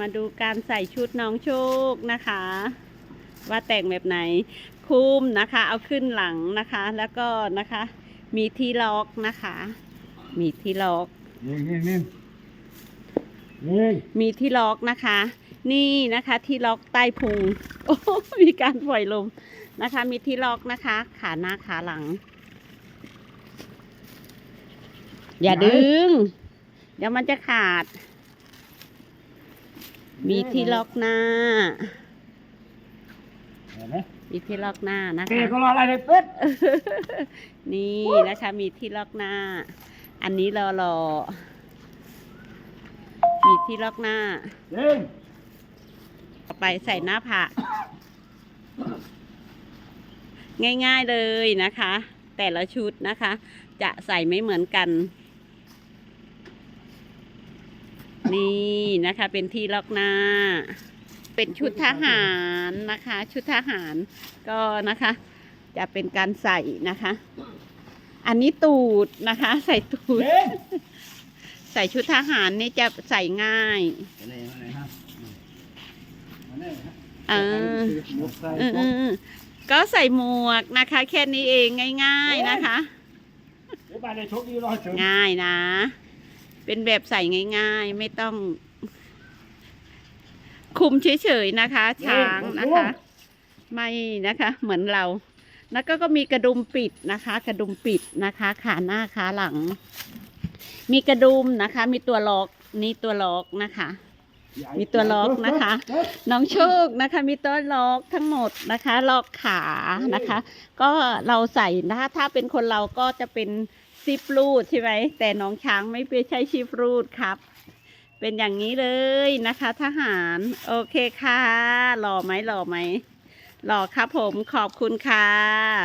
มาดูการใส่ชุดน้องโชคนะคะ ว่าแต่งแบบไหนคุมนะคะ เอาขึ้นหลังนะคะ แล้วก็นะคะ มีที่ล็อกนะคะ มีที่ล็อกนี่นี่นี่นี่มีที่ล็อกนะคะ นี่นะคะที่ล็อกใต้พุงโอ้มีการปล่อยลมนะคะ มีที่ล็อกนะคะ ขาหน้าขาหลัง อย่าดึง เดี๋ยวมันจะขาด มีที่ล็อกหน้า เห็นไหมมีที่ล็อกหน้านะเกคะ ก็รออะไรเลยเป็ดนี่นะคะมีที่ล็อกหน้า อันนี้รอรอ มีที่ล็อกหน้าเด้งเอาไปใส่หน้าผากง่ายๆเลยนะคะ แต่ละชุดนะคะ จะใส่ไม่เหมือนกัน นี่นะคะเป็นที่ล็อกหน้า เป็นชุดทหารนะคะ ชุดทหารก็นะคะ จะเป็นการใส่นะคะ อันนี้ตูดนะคะ ใส่ตูดเด้งใส่ชุดทหารนี่จะใส่ง่ายอะไรอะไรฮะอันนี้ฮะเออหมวกใส่เออเออเออก็ใส่หมวกนะคะ แค่นี้เองง่าย ๆนะคะเดี๋ยวบ้านในโชคดีรอเชิญง่ายนะ เป็นแบบใส่ง่าย ๆ ไม่ต้อง คุมเฉยๆนะคะ ช้างนะคะ ไม่นะคะ เหมือนเรา แล้วก็ก็มีกระดุมปิดนะคะ กระดุมปิดนะคะขาหน้าขาหลัง มีกระดุมนะคะ มีตัวล็อกนี่ตัวล็อกนะคะ มีตัวล็อกนะคะ น้องโชคนะคะ มีตัวล็อกทั้งหมดนะคะล็อกขานะคะ ก็เราใส่นะคะถ้าเป็นคนเราก็จะเป็นซิปรูดใช่ไหมแต่น้องช้างไม่ไปใช้ซิปรูดครับ เป็นอย่างนี้เลยนะคะ ทหารโอเคค่ะหล่อไหมหล่อไหมหล่อครับผมขอบคุณค่ะ